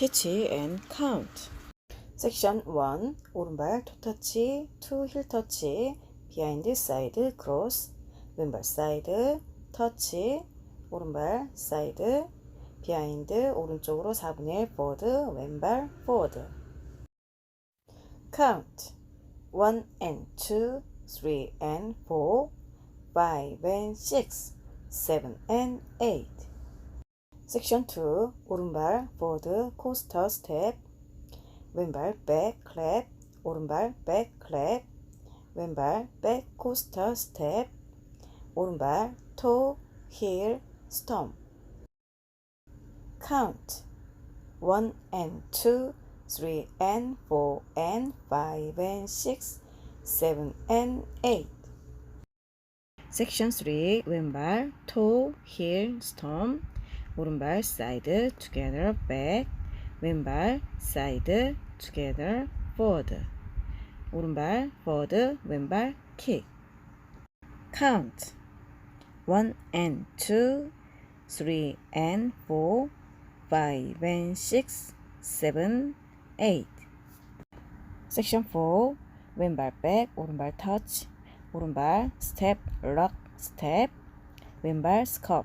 터치 and count. 섹션 1 오른발 토터치, 2 힐터치, 비하인드 사이드 크로스, 왼발 사이드 터치, 오른발 사이드 비하인드 오른쪽으로 4분의 1포드 왼발 포드 count 1 and 2, 3 and 4, 5 and 6, 7 and 8 섹션 2 오른발 보드 코스터 스텝 왼발 백 클랩 오른발 백 클랩 왼발 백 코스터 스텝 오른발 토, 힐, 스톰 count 1 and 2 3 and 4 and 5 and 6 7 and 8 섹션 3 왼발 토, 힐, 스톰 오른발 side together back 왼발 side together forward 오른발 forward 왼발 kick count 1 and 2 3 and 4 5 and 6 7 8 섹션 4 왼발 back 오른발 touch 오른발 step lock step 왼발 스컵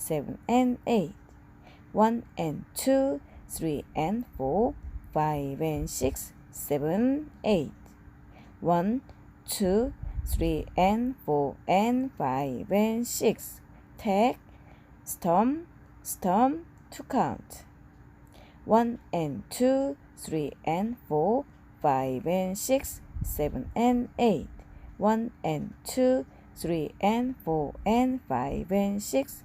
7 and 8, 1 and 2, 3 and 4, 5 and six, seven eight, one, two, three and 4 and 5 and 6, tag, storm, storm to count. 1 and 2, 3 and 4, 5 and 6, 7 and 8, 1 and 2, 3 and 4 and 5 and 6,